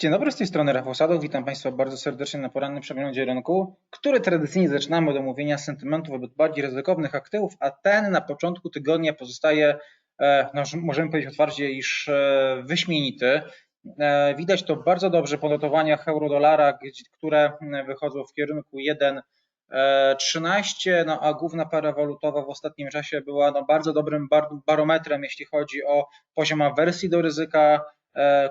Dzień dobry, z tej strony Rafał Sadow. Witam Państwa bardzo serdecznie na porannym przeglądzie rynku, który tradycyjnie zaczynamy od omówienia sentymentu wobec bardziej ryzykownych aktywów, a ten na początku tygodnia pozostaje, e, no, możemy powiedzieć otwarcie, iż e, wyśmienity. E, widać to bardzo dobrze po notowaniach euro-dolara, które wychodzą w kierunku 1,13, no a główna para walutowa w ostatnim czasie była no, bardzo dobrym barometrem, jeśli chodzi o poziom awersji do ryzyka,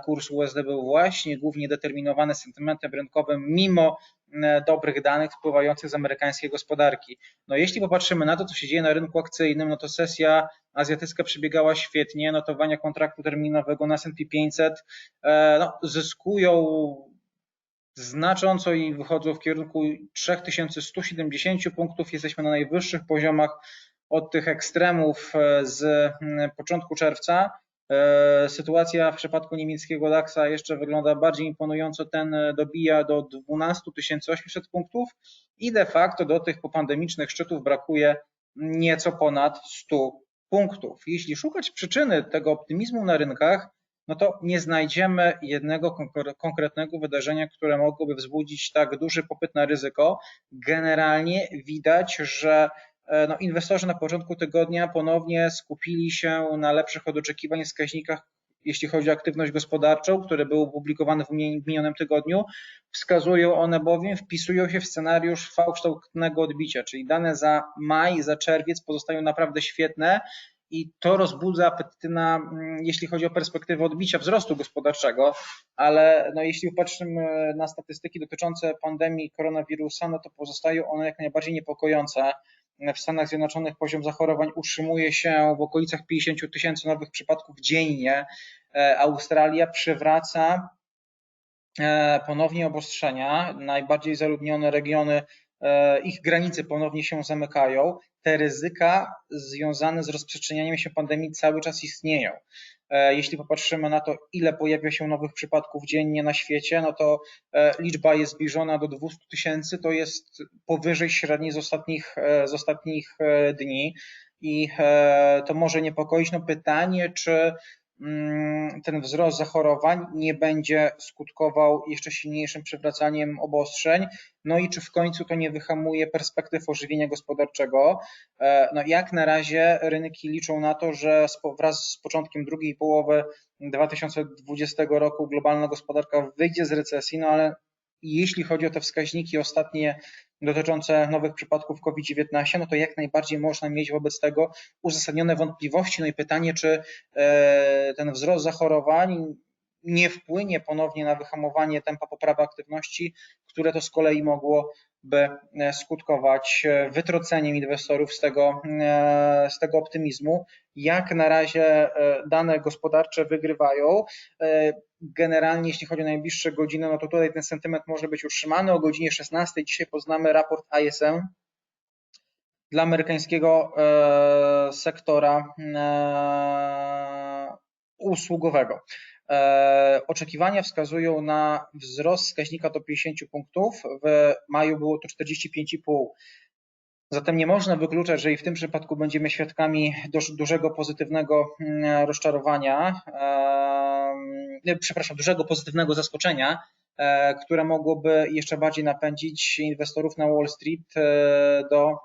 kurs USD był właśnie głównie determinowany sentymentem rynkowym, mimo e, dobrych danych wpływających z amerykańskiej gospodarki. No jeśli popatrzymy na to, co się dzieje na rynku akcyjnym, no to sesja azjatycka przebiegała świetnie, notowania kontraktu terminowego na S&P 500 e, no, zyskują znacząco i wychodzą w kierunku 3170 punktów. Jesteśmy na najwyższych poziomach od tych ekstremów z początku czerwca. E, sytuacja w przypadku niemieckiego DAXa jeszcze wygląda bardziej imponująco. Ten e, dobija do 12 800 punktów i de facto do tych popandemicznych szczytów brakuje nieco ponad 100 punktów. Jeśli szukać przyczyny tego optymizmu na rynkach, no to nie znajdziemy jednego konkretnego wydarzenia, które mogłoby wzbudzić tak duży popyt na ryzyko. Generalnie widać, że no, inwestorzy na początku tygodnia ponownie skupili się na lepszych od oczekiwań wskaźnikach, jeśli chodzi o aktywność gospodarczą, które były opublikowane w minionym tygodniu. Wskazują one bowiem, wpisują się w scenariusz V-kształtnego odbicia, czyli dane za maj, za czerwiec pozostają naprawdę świetne i to rozbudza apetyty na, mm, jeśli chodzi o perspektywę odbicia wzrostu gospodarczego, ale no, jeśli popatrzymy na statystyki dotyczące pandemii koronawirusa, no to pozostają one jak najbardziej niepokojące w Stanach Zjednoczonych poziom zachorowań utrzymuje się w okolicach 50 tysięcy nowych przypadków dziennie. E, Australia przywraca e, ponownie obostrzenia. Najbardziej zaludnione regiony, e, ich granice ponownie się zamykają. Te ryzyka związane z rozprzestrzenianiem się pandemii cały czas istnieją. E, jeśli popatrzymy na to, ile pojawia się nowych przypadków dziennie na świecie, no to e, liczba jest zbliżona do 200 tysięcy, to jest powyżej średniej z ostatnich, e, z ostatnich dni i to może niepokoić. No pytanie, czy ten wzrost zachorowań nie będzie skutkował jeszcze silniejszym przywracaniem obostrzeń, no i czy w końcu to nie wyhamuje perspektyw ożywienia gospodarczego. E, no jak na razie rynki liczą na to, że wraz z początkiem drugiej połowy 2020 roku globalna gospodarka wyjdzie z recesji, no ale jeśli chodzi o te wskaźniki ostatnie dotyczące nowych przypadków COVID-19, no to jak najbardziej można mieć wobec tego uzasadnione wątpliwości. No i pytanie, czy e, ten wzrost zachorowań nie wpłynie ponownie na wyhamowanie tempa poprawy aktywności, które to z kolei mogło by e, skutkować e, wytroceniem inwestorów z tego, e, z tego optymizmu. Jak na razie dane gospodarcze wygrywają. Generalnie, jeśli chodzi o najbliższe godziny, no to tutaj ten sentyment może być utrzymany. O godzinie 16 dzisiaj poznamy raport ISM dla amerykańskiego sektora usługowego. E, oczekiwania wskazują na wzrost wskaźnika do 50 punktów. W maju było to 45,5. Zatem nie można wykluczać, że i w tym przypadku będziemy świadkami dużego pozytywnego mm, rozczarowania, e, przepraszam, dużego pozytywnego zaskoczenia, e, które mogłoby jeszcze bardziej napędzić inwestorów na Wall Street do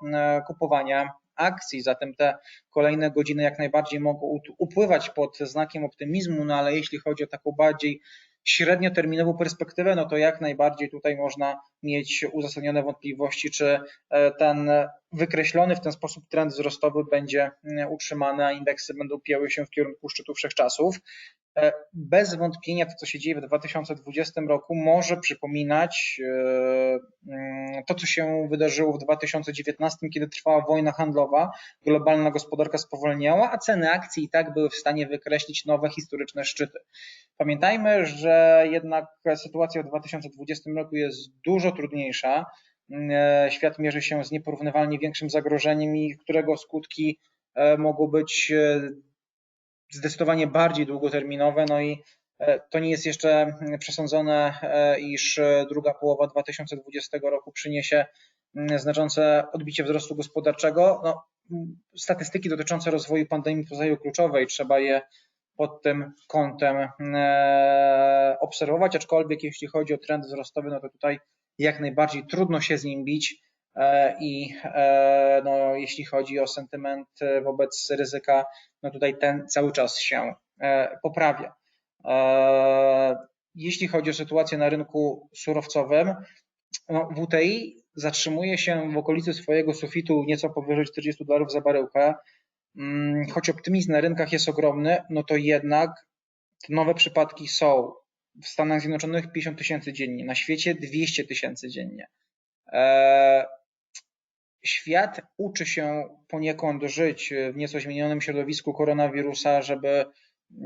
kupowania akcji, zatem te kolejne godziny jak najbardziej mogą upływać pod znakiem optymizmu, no ale jeśli chodzi o taką bardziej średnioterminową perspektywę, no to jak najbardziej tutaj można mieć uzasadnione wątpliwości, czy e, ten wykreślony w ten sposób trend wzrostowy będzie e, utrzymany, a indeksy będą pięły się w kierunku szczytu wszechczasów. E, bez wątpienia to, co się dzieje w 2020 roku, może przypominać mm, to, co się wydarzyło w 2019, kiedy trwała wojna handlowa, globalna gospodarka spowolniała, a ceny akcji i tak były w stanie wykreślić nowe historyczne szczyty. Pamiętajmy, że jednak sytuacja w 2020 roku jest dużo trudniejsza. E, świat mierzy się z nieporównywalnie większym zagrożeniem którego skutki e, mogą być e, zdecydowanie bardziej długoterminowe. No i to nie jest jeszcze przesądzone, iż druga połowa 2020 roku przyniesie znaczące odbicie wzrostu gospodarczego. No, statystyki dotyczące rozwoju pandemii pozostają kluczowe i trzeba je pod tym kątem obserwować, aczkolwiek jeśli chodzi o trend wzrostowy, no to tutaj jak najbardziej trudno się z nim bić i no, jeśli chodzi o sentyment wobec ryzyka, no tutaj ten cały czas się poprawia. Jeśli chodzi o sytuację na rynku surowcowym, no WTI zatrzymuje się w okolicy swojego sufitu nieco powyżej 40 dolarów za baryłkę. Mm, choć optymizm na rynkach jest ogromny, no to jednak nowe przypadki są. W Stanach Zjednoczonych 50 tysięcy dziennie, na świecie 200 tysięcy dziennie. E, świat uczy się poniekąd żyć w nieco zmienionym środowisku koronawirusa, żeby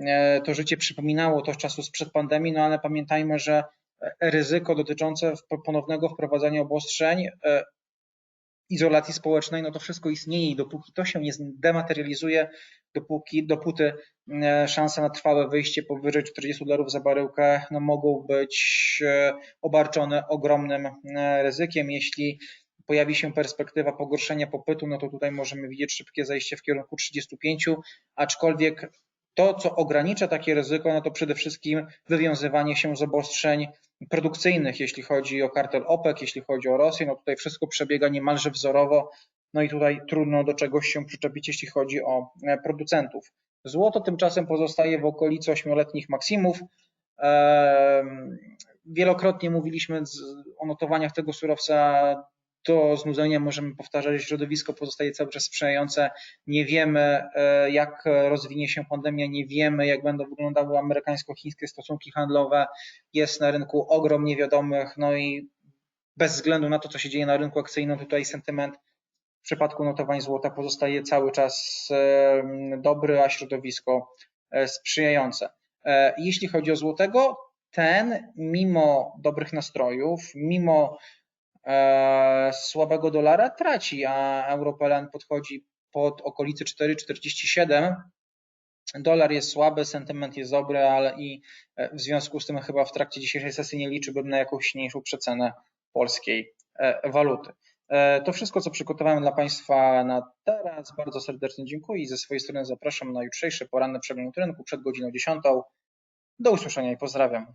e, to życie przypominało to z czasu sprzed pandemii, no ale pamiętajmy, że ryzyko dotyczące ponownego wprowadzania obostrzeń, e, izolacji społecznej, no to wszystko istnieje i dopóki to się nie dematerializuje, dopóki, dopóty e, szanse na trwałe wyjście powyżej 40 dolarów za baryłkę no mogą być e, obarczone ogromnym ryzykiem. Jeśli pojawi się perspektywa pogorszenia popytu, no to tutaj możemy widzieć szybkie zejście w kierunku 35, aczkolwiek to, co ogranicza takie ryzyko, no to przede wszystkim wywiązywanie się z obostrzeń produkcyjnych, jeśli chodzi o kartel OPEC, jeśli chodzi o Rosję, no tutaj wszystko przebiega niemalże wzorowo, no i tutaj trudno do czegoś się przyczepić, jeśli chodzi o e, producentów. Złoto tymczasem pozostaje w okolicy ośmioletnich maksimów. Wielokrotnie mówiliśmy o notowaniach tego surowca do znudzenia możemy powtarzać, środowisko pozostaje cały czas sprzyjające. Nie wiemy, e, jak rozwinie się pandemia, nie wiemy, jak będą wyglądały amerykańsko-chińskie stosunki handlowe. Jest na rynku ogrom niewiadomych, no i bez względu na to, co się dzieje na rynku akcyjnym, tutaj sentyment w przypadku notowań złota pozostaje cały czas e, dobry, a środowisko e, sprzyjające. Jeśli chodzi o złotego, ten mimo dobrych nastrojów, mimo słabego dolara traci, a Europelan podchodzi pod okolicy 4,47. Dolar jest słaby, sentyment jest dobry, ale i e, w związku z tym chyba w trakcie dzisiejszej sesji nie liczyłbym na jakąś silniejszą przecenę polskiej e, waluty. To wszystko, co przygotowałem dla Państwa na teraz. Bardzo serdecznie dziękuję i ze swojej strony zapraszam na jutrzejszy poranny przegląd rynku przed godziną 10. Do usłyszenia i pozdrawiam.